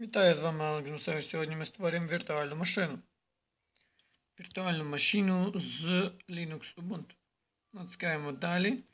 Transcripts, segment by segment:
Вітаю з вами Алекс Гнусевич. Сьогодні ми створюємо віртуальну машину. Віртуальну машину з Linux Ubuntu. Натискаємо далі.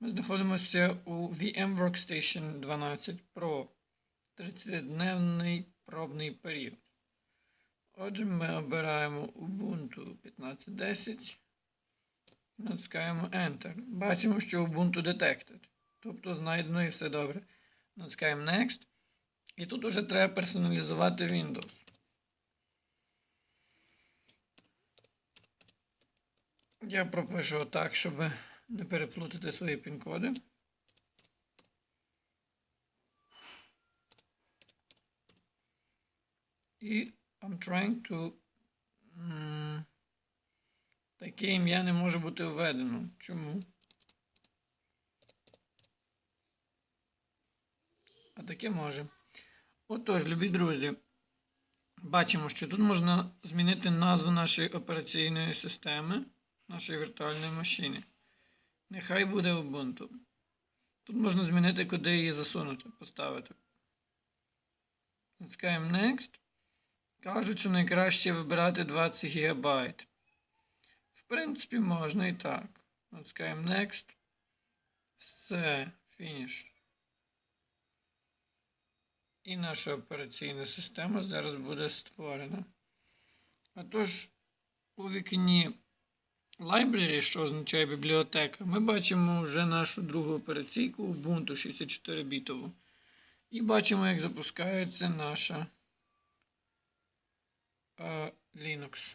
Ми знаходимося у VM Workstation 12 Pro. 30-дневний пробний період. Отже, ми обираємо Ubuntu 1510. Натискаємо Enter. Бачимо, що Ubuntu Detected. Тобто знайдено і все добре. Натискаємо Next. І тут уже треба персоналізувати Windows. Я пропишу отак, щоб не переплутати свої пін-коди. І I'm trying to. Таке ім'я не може бути введено. Чому? А таке може. Отож, любі друзі, бачимо, що тут можна змінити назву нашої операційної системи, нашої віртуальної машини. Нехай буде Ubuntu. Тут можна змінити, куди її засунути, поставити. Натискаємо Next. Кажуть, що найкраще вибирати 20 ГБ. В принципі, можна і так. Натискаємо Next. Все, фініш. І наша операційна система зараз буде створена. Отож, у вікні Library, що означає бібліотека, ми бачимо вже нашу другу операційку Ubuntu 64-бітову. І бачимо, як запускається наша е, Linux.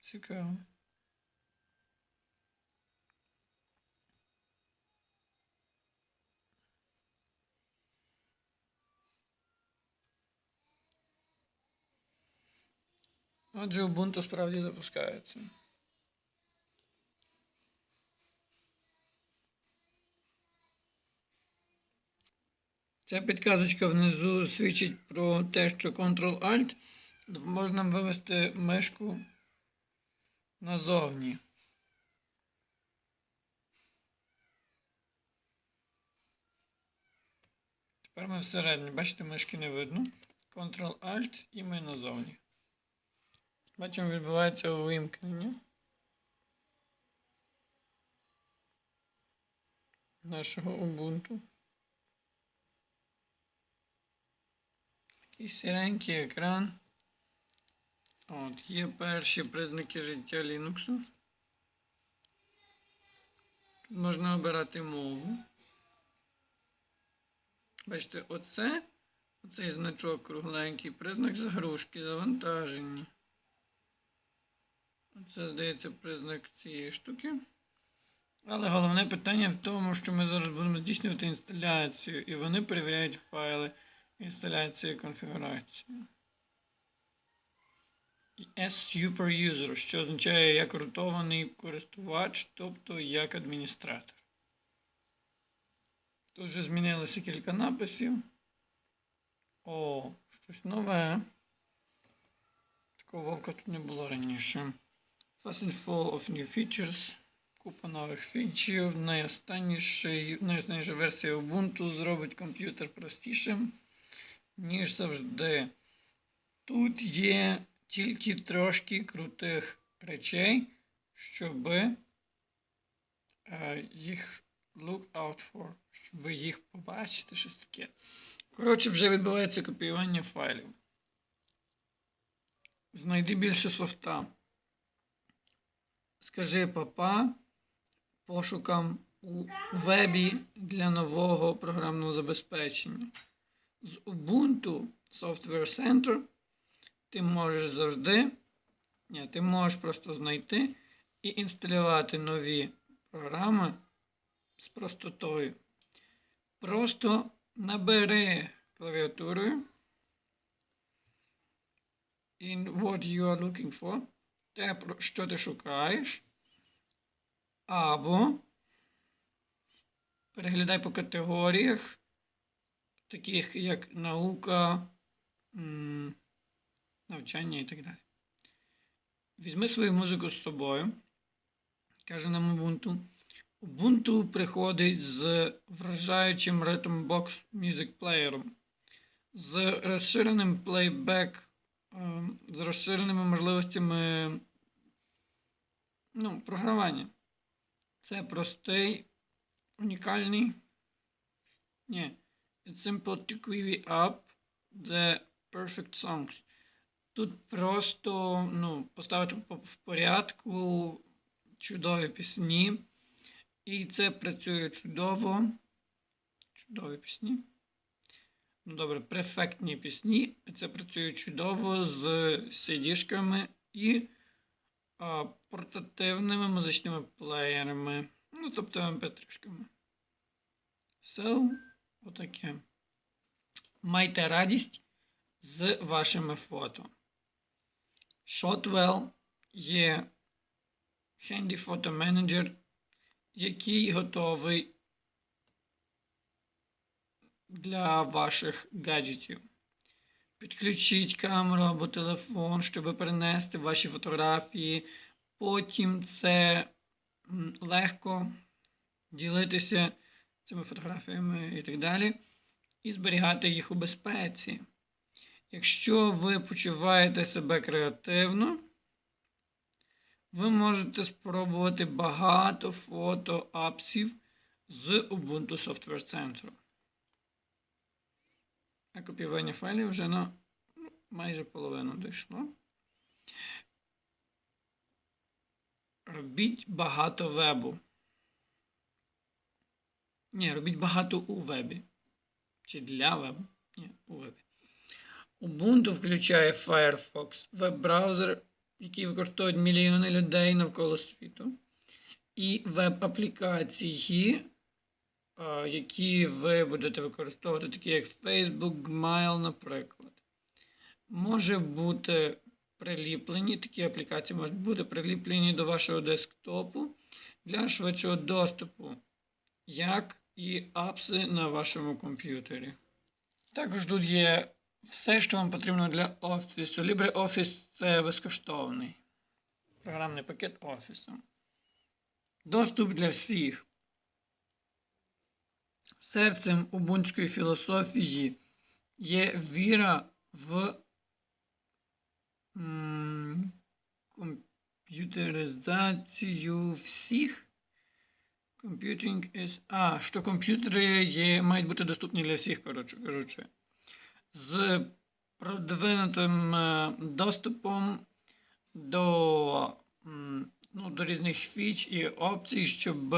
Цікаво. Отже, Ubuntu справді запускається. Ця підказочка внизу свідчить про те, що Ctrl-Alt нам вивести мишку назовні. Тепер ми всередині. Бачите, мишки не видно. Ctrl-Alt і ми назовні. Бачимо, відбувається увімкнення нашого Ubuntu. Такий сіренький екран. От, є перші признаки життя Linux. Тут можна обирати мову. Бачите, оце, оцей значок кругленький, признак загрузки, завантаження. Це, здається, признак цієї штуки. Але головне питання в тому, що ми зараз будемо здійснювати інсталяцію, і вони перевіряють файли інсталяції конфігурації. І S Super що означає як рутований користувач, тобто як адміністратор. Тут вже змінилося кілька написів. О, щось нове. Такого вовка тут не було раніше. Fast and Fall of New Features. Купа нових фічів. Найостанніша, найостанніша версія Ubuntu зробить комп'ютер простішим, ніж завжди. Тут є тільки трошки крутих речей, щоб е, їх look out for, щоб їх побачити, щось таке. Коротше, вже відбувається копіювання файлів. Знайди більше софта. Скажи папа пошукам у вебі для нового програмного забезпечення. З Ubuntu Software Center ти можеш завжди, ні, ти можеш просто знайти і інсталювати нові програми з простотою. Просто набери клавіатурою in what you are looking for те, що ти шукаєш, або переглядай по категоріях, таких як наука, навчання і так далі. Візьми свою музику з собою, каже нам Ubuntu. Ubuntu приходить з вражаючим Rhythmbox Music Player, з розширеним плейбек, з розширеними можливостями ну, програвання. Це простий, унікальний. Ні. It's simple to query up the perfect songs. Тут просто ну, поставити в порядку чудові пісні. І це працює чудово. Чудові пісні. Ну добре, префектні пісні. Це працює чудово з CD-шками і а, портативними музичними плеєрами. Ну, тобто MP3-шками. So, отаке. Майте радість з вашими фото. Shotwell є Handy Photo Manager, який готовий для ваших гаджетів. Підключіть камеру або телефон, щоб перенести ваші фотографії. Потім це легко ділитися цими фотографіями і так далі, і зберігати їх у безпеці. Якщо ви почуваєте себе креативно, ви можете спробувати багато фото-апсів з Ubuntu Software Center. А копіювання файлів вже на майже половину дійшло. Робіть багато вебу. Ні, робіть багато у вебі. Чи для вебу? Ні, у вебі. Ubuntu включає Firefox, веб-браузер, який використовують мільйони людей навколо світу. І веб-аплікації, які ви будете використовувати, такі як Facebook, Gmail, наприклад. Може бути приліплені, такі аплікації можуть бути приліплені до вашого десктопу для швидшого доступу, як і апси на вашому комп'ютері. Також тут є все, що вам потрібно для офісу. LibreOffice це безкоштовний програмний пакет офісу. Доступ для всіх. Серцем убунської філософії є віра в комп'ютеризацію всіх. Computing is... А, що комп'ютери є, мають бути доступні для всіх, коротше кажучи. З продвинутим е, доступом до, ну, до різних фіч і опцій, щоб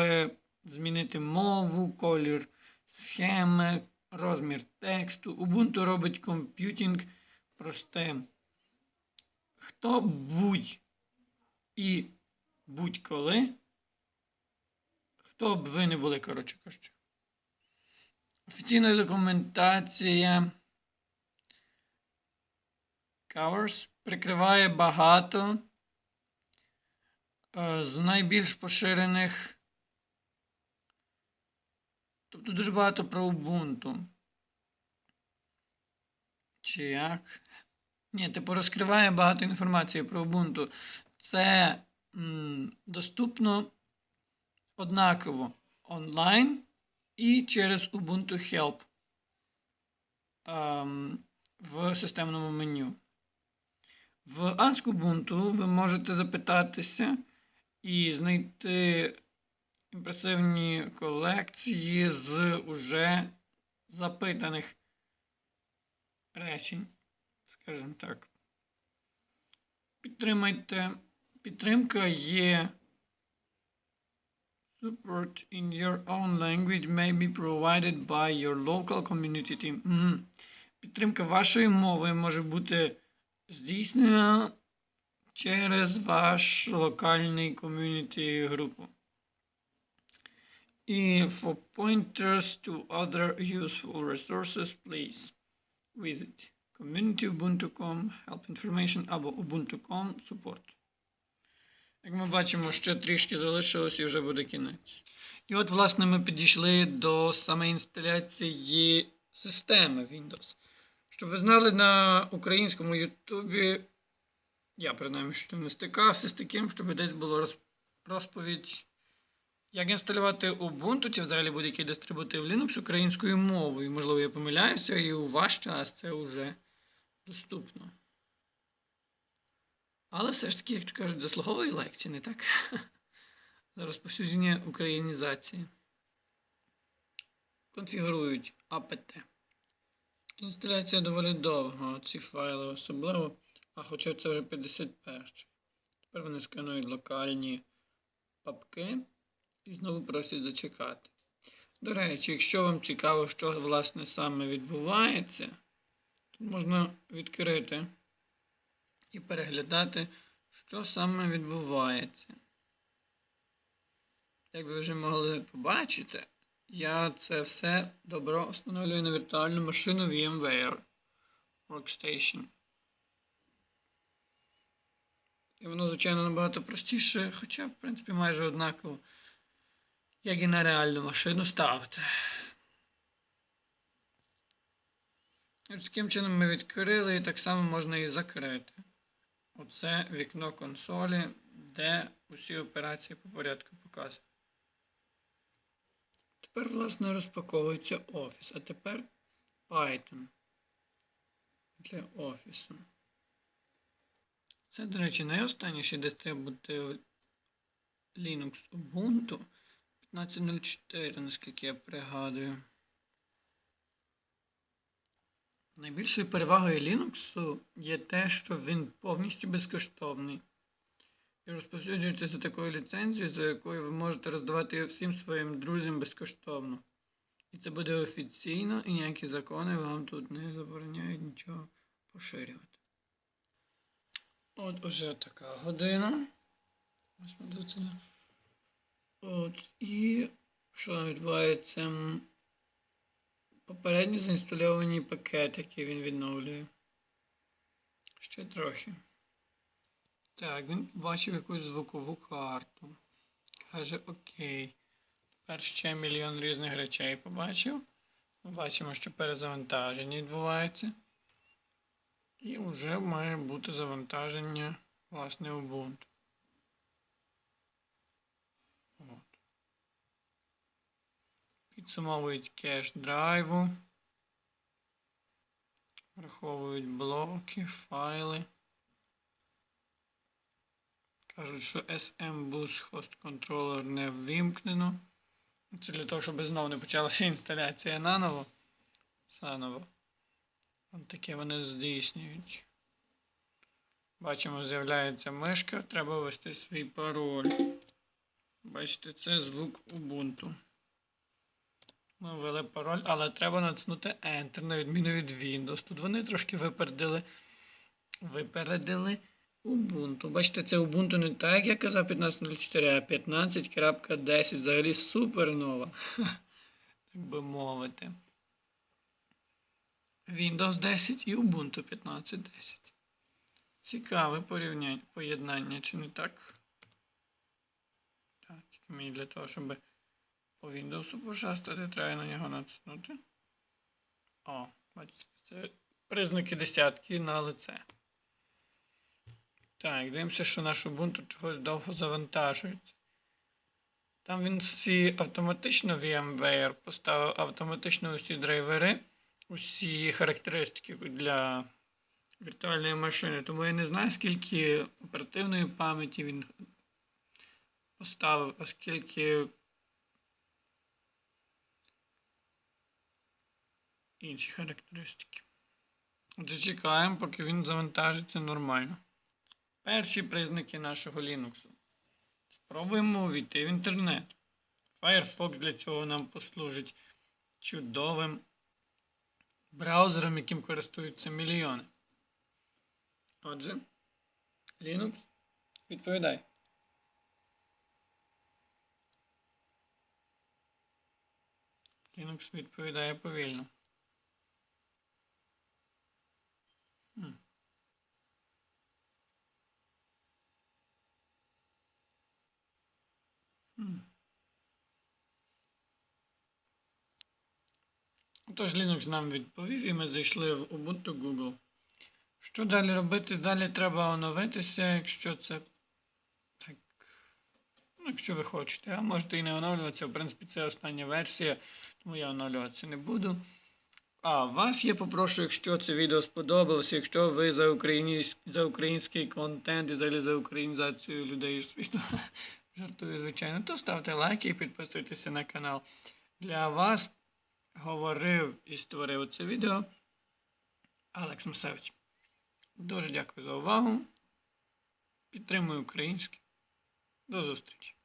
змінити мову, колір схеми, розмір тексту. Ubuntu робить комп'ютінг простим. Хто будь і будь-коли, хто б ви не були, коротше кажучи. Офіційна документація Covers прикриває багато е, з найбільш поширених. Тобто дуже багато про Ubuntu. Чи як? Ні, типу розкриває багато інформації про Ubuntu. Це м, доступно однаково онлайн і через Ubuntu Help ем, в системному меню. В Ask Ubuntu ви можете запитатися і знайти імпресивні колекції з уже запитаних речень, скажімо так. Підтримайте. Підтримка є. Support in your own language may be provided by your local community team. Мгм. Підтримка вашої мови може бути здійснена через ваш локальний ком'юніті групу. І for pointers to other useful resources, please visit community.ubuntu.com, help information або ubuntu.com support. Як ми бачимо, ще трішки залишилось і вже буде кінець. І от, власне, ми підійшли до саме інсталяції системи Windows. Щоб ви знали, на українському Ютубі, я принаймні що не стикався з таким, щоб десь роз- розповідь, Як інсталювати Ubuntu чи взагалі будь-який дистрибутив Linux українською мовою? Можливо, я помиляюся, і у ваш час це вже доступно. Але все ж таки, як то кажуть, заслуговує лайк, чи не так? За розповсюдження українізації. Конфігурують APT. Інсталяція доволі довга, ці файли особливо, а хоча це вже 51. Тепер вони сканують локальні папки і знову просять зачекати. До речі, якщо вам цікаво, що власне саме відбувається, тут можна відкрити і переглядати, що саме відбувається. Як ви вже могли побачити, я це все добро встановлюю на віртуальну машину VMware Workstation. І воно, звичайно, набагато простіше, хоча, в принципі, майже однаково, як і на реальну машину ставити. Таким чином ми відкрили і так само можна і закрити. Оце вікно консолі, де усі операції по порядку показують. Тепер, власне, розпаковується офіс. А тепер Python для офісу. Це, до речі, найостанніший дистрибутив Linux Ubuntu 15.04, наскільки я пригадую. Найбільшою перевагою Linux є те, що він повністю безкоштовний і розповсюджується за такою ліцензією, за якою ви можете роздавати всім своїм друзям безкоштовно. І це буде офіційно, і ніякі закони вам тут не забороняють нічого поширювати. От уже така година. 8.20. От, і що там відбувається? Попередньо заінстальовані пакети, які він відновлює. Ще трохи. Так, він побачив якусь звукову карту. Каже окей. Тепер ще мільйон різних речей побачив. Бачимо, що перезавантаження відбувається. І вже має бути завантаження власне Ubuntu. Підсумовують кеш драйву. Враховують блоки, файли. Кажуть, що SM Bus Host Controller не ввімкнено. Це для того, щоб знову не почалася інсталяція наново. Заново. От таке вони здійснюють. Бачимо, з'являється мишка, треба ввести свій пароль. Бачите, це звук Ubuntu. Ми ввели пароль, але треба натиснути Enter, на відміну від Windows. Тут вони трошки випередили, випередили Ubuntu. Бачите, це Ubuntu не так, як я казав 15.04, а 15.10. Взагалі супернова. Так би мовити. Windows 10 і Ubuntu 15.10. Цікаве порівняння, поєднання, чи не так? Так, тільки мені для того, щоб по Windows пошастати, треба на нього натиснути. О, бачите, це признаки десятки на лице. Так, дивимося, що наш Ubuntu чогось довго завантажується. Там він всі автоматично VMware поставив автоматично усі драйвери, усі характеристики для віртуальної машини. Тому я не знаю, скільки оперативної пам'яті він поставив, а скільки інші характеристики. Отже, чекаємо, поки він завантажиться нормально. Перші признаки нашого Linux. Спробуємо увійти в інтернет. Firefox для цього нам послужить чудовим браузером, яким користуються мільйони. Отже, Linux, відповідай. Linux відповідає повільно. Тож Linux нам відповів і ми зайшли в Ubuntu Google. Що далі робити? Далі треба оновитися, якщо це так. Ну, якщо ви хочете. А можете і не оновлюватися. В принципі, це остання версія, тому я оновлюватися не буду. А вас я попрошу, якщо це відео сподобалося, якщо ви за, українськ... за український контент і взагалі за українізацію людей світу, жартую, звичайно, то ставте лайки і підписуйтеся на канал. Для вас говорив і створив це відео Алекс Масевич. Дуже дякую за увагу. Підтримую українське. До зустрічі!